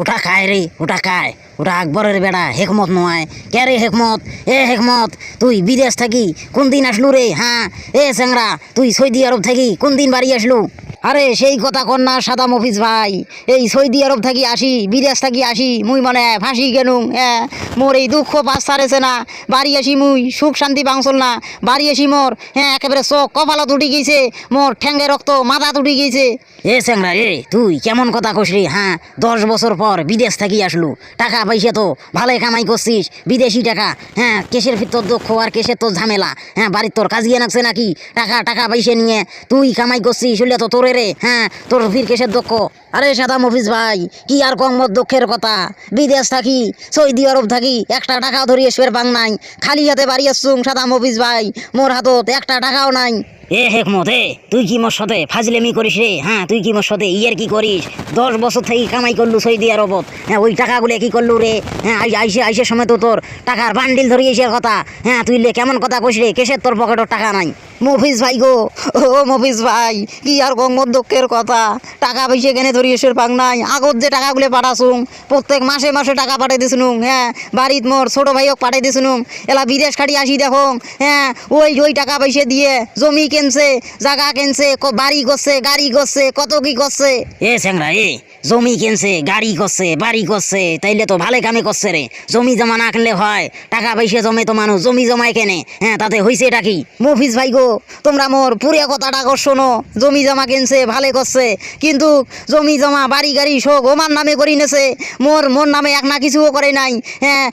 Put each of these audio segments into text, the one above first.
ওটা খায় রে ওটা খায়। ওটা আকবরের বেড়া, হেকমত নয় কে রে হেকমত? এ হেকমত, তুই বিদেশ থাকি কোন দিন আসলু রে? হ্যাঁ এ স্যাংরা তুই সৌদি আরব থাকি কোন দিন বাড়ি আসলু? আরে সেই কথা কর না, সাদা মফিজ ভাই। এই সৌদি আরব থাকি আসি, বিদেশ থাকি আসি, মুই মানে ফাঁসি গেলুম হ্যাঁ? মোর এই দুঃখ পাস সারেছে না, বাড়ি আসি মুই, সুখ শান্তি বাংসল না, বাড়ি আসি মোর হ্যাঁ একেবারে চোখ কপালত উঠি গেছে, মোর ঠ্যাঙ্গে রক্ত মাথা উঠি গেছে। এ স্যাংরা এ, তুই কেমন কথা কস রে হ্যাঁ? দশ বছর পর বিদেশ থাকি আসলু, টাকা পয়সা তো ভালোই কামাই করছিস, বিদেশি টাকা হ্যাঁ? কেসের ভিতর দুঃখ আর কেসের তোর ঝামেলা হ্যাঁ? বাড়ির তোর কাজিয়ে নাকছে নাকি? টাকা টাকা পয়সা নিয়ে তুই কামাই করছিস হলে তো তোরে রে হ্যাঁ তোর ফির কেসের দুঃখ? আরে সাদা মফিজ ভাই, কি আর কম দুঃখের কথা? বিদেশ থাকি, সৌদি আরব থাকি, একটা টাকাও ধরি এসবের বাং নাই। খালি হাতে বাড়ি আসছুম, সাদা মফিজ ভাই, মোর হাতত একটা টাকাও নাই। এ হেকমত, এ, তুই কি মোর সাথে ফাজলেমি করিস রে? হ্যাঁ তুই কি মোর সাথে ইয়ের কি করিস? দশ বছর থেকে কামাই করলু সৌদি আরবত। হ্যাঁ ওই টাকাগুলো কি করলু রে? হ্যাঁ আইসে আইসে সময় তো তোর টাকার বান্ডিল ধরে এসে কথা। হ্যাঁ তুই লে কেমন কথা কইস রে? কেসের তোর পকেটর টাকা নাই? মফিজ ভাই গো। ও মফিজ ভাই কি আর গঙ্গর দুঃখের কথা। টাকা পয়সা কেনে ধরি এসের পাং নাই। আগত যে টাকাগুলো পাঠাছুম প্রত্যেক মাসে মাসে টাকা পাঠাই দিছুনুম হ্যাঁ। বাড়িত মোর ছোট ভাইওক পাঠাই দিছুনুম এলা বিদেশ খাটি আসি দেখো হ্যাঁ। ওই ওই টাকা পয়সা দিয়ে জমি কিনছে জায়গা কেনছে ক- বাড়ি করছে গাড়ি করছে কত কি করছে। এ স্যাংরা এ জমি কিনছে গাড়ি করছে বাড়ি করছে তাইলে তো ভালো কামে করছে রে। জমি জমা না কিনলে হয় টাকা পয়সা জমে তো মানুষ জমি জমায় কেনে হ্যাঁ তাতে হইছে এটা কি? মফিজ ভাই গো তোমরা মোর পুরে কথাটা কর, শোনো। জমি জমা কিনছে, ভালে করছে। কিন্তু জমি জমা, বাড়ি গাড়ি শোক ওমার নামে করি নেছে। মোর মোর নামে এক না কিছুও করে নাই। হ্যাঁ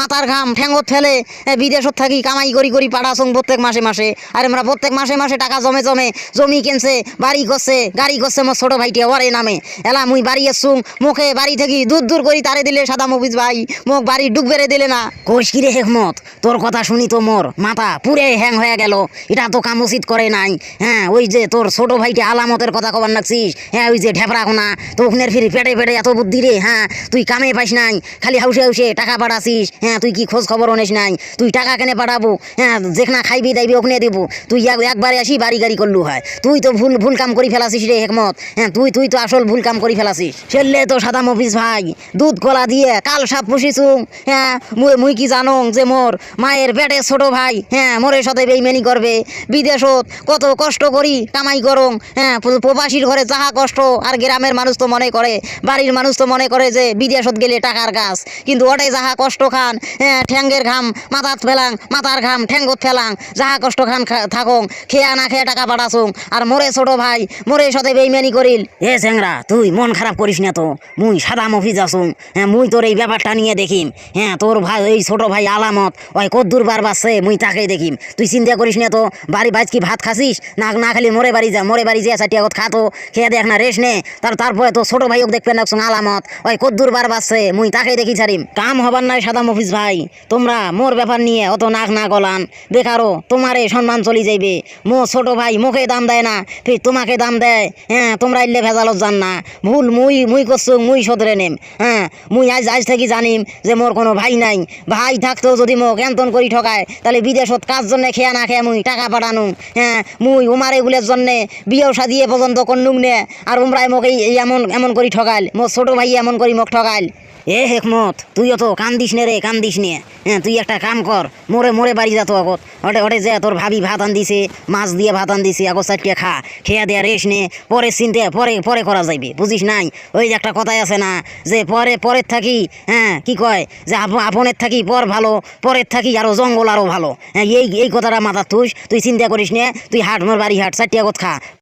মাথার ঘাম ঠ্যাঙ্গত ফেলে। বিদেশত থাকি কামাই করি করি পাঠাছং প্রত্যেক মাসে মাসে। আর আমরা প্রত্যেক মাসে মাসে টাকা জমে জমে জমি কিনছে, বাড়ি করছে, গাড়ি করছে মোর ছোট ভাইটি ওরে নামে। এলা মুই বাড়ি এসছুং, মুখে বাড়ি থেকে দূর দূর করি তারে দিলে সাদা মফিজ ভাই। মোক বাড়ি ডুব বেড়ে দিলে না। কোষ কিরে হেকমত? তোর কথা শুনি তো মোর মাথা পুরে হ্যাং হয়ে গেল। এটা তো কাম উচিত করে নাই। হ্যাঁ ওই যে তোর ছোট ভাইটি আলামতের কথা কবার নাকছিস। হ্যাঁ ওই যে ঢেপরা কোনা তো ওখানে ফিরে পেটে পেটে এত বুদ্ধি রে হ্যাঁ তুই কামে পাইস নাই, খালি হাউসে হাউসে টাকা পাঠাছিস হ্যাঁ তুই কি খোঁজ খবর নিস নাই? তুই টাকা কেনে পাঠাবো? হ্যাঁ যেখানে খাইবি দাইবি ওখানে দেবো। তুই এক- একবারে আসি বাড়ি গাড়ি করলু হয়। তুই তো ভুল ভুল কাম করি ফেলাছিস রে, হেকমত। হ্যাঁ তুই তুই তো আসল ভুল কাম করি ফেলাছিস। ছেলে তো সাদা মফিস ভাই। দুধ কলা দিয়ে কাল সাপ পুষিছুম হ্যাঁ মুই মুই কি জানো যে মোর মায়ের পেটে ছোট ভাই। হ্যাঁ মোরের সাথে বেইমেনি করবে। বিদেশত কত কষ্ট করি কামাই করং হ্যাঁ প্রবাসীর ঘরে যাহা কষ্ট, আর গ্রামের মানুষ তো মনে করে, বাড়ির মানুষ তো মনে করে যে বিদেশত গেলে টাকার গাছ। কিন্তু ওটাই যাহা কষ্ট খান হ্যাঁ ঠ্যাঙ্গের ঘাম মাথাত ফেলাং, মাথার ঘাম ঠ্যাঙ্গত ফেলাং, যাহা কষ্ট খান থাকং, খেয়া না খেয়ে টাকা পাঠাছুং আর মোরে ছোট ভাই, মোরে সাথে বেইমানি করিল, এ চেংরা তুই মন খারাপ করিস না তো, মুই সাদা মফিজ আসুং হ্যাঁ মুই তোর এই ব্যাপারটা নিয়ে দেখিম হ্যাঁ তোর ভাই, এই ছোট ভাই আলামত, ওই কদ্দুর বার বাসছে, মুই তাকেই দেখিম, তুই চিন্তা করিস না তো বাড়ি বাজ কি ভাত খাসিস? না না খালি মোরে বাড়ি যা মোরে বাড়ি যা আগত খাতো খেয়ে দেখ না রেস নে। তার তারপরে তো ছোট ভাইও দেখবে না আলামত। ওই কদ্দুর বার বাসছে, মুই তাকে দেখি ছাড়িম। কাম হবার নাই সাদা মফিজ ভাই। তোমরা মোর ব্যাপার নিয়ে অত নাক না গলান। বেকারো, তোমারে সম্মান চলি যাইবে। মো ছোট ভাই মুখে দাম দেয় না, ফির তোমাকে দাম দেয়। হ্যাঁ তোমরা ইল্লে ভেজালত জান না। ভুল মুই মুই করছ, মুই সদরে নেম। হ্যাঁ মুই আজ আজ থেকে জানিম যে মোর কোনো ভাই নাই। ভাই থাকতেও যদি মোক এন্তন করি ঠকায়, তাহলে বিদেশত কাজ জন্য খেয়া না খেয়ে মুই টাকা পাঠানু হ্যাঁ মুই উমার এগুলোর জন্যে বিয়েও সাদিয়ে পর্যন্ত করনুম নে। আর উমরায় মোক এমন এমন করি ঠকাইল মোর ছোট ভাই এমন করি মোক ঠকাইল এ হেকমত, তুইও তো কান্দিস নে রে, কান্দিস নে। হ্যাঁ তুই একটা কাম কর, মোরে মোরে বাড়ি যা তো আগত। ওটে ওটে যে, তোর ভাবি ভাত আন দিছে মাছ দিয়ে ভাত আন দিছে আগত খা, খেয়া দেয়া রেস নে, পরে চিনতে, পরে পরে করা যাইবে, বুঝিস নাই? ওই যে একটা কথাই আছে না, যে পরে, পরের থাকি হ্যাঁ কি কয়? যে আপ- আপনের থাকি পর ভালো, পরের থাকি আরও জঙ্গল আরও ভালো। হ্যাঁ এই এই কথাটা মাথা তুই তুই চিন্তা করিস নে, তুই হাট, মোর বাড়ি হাট, চারটে আগত খা।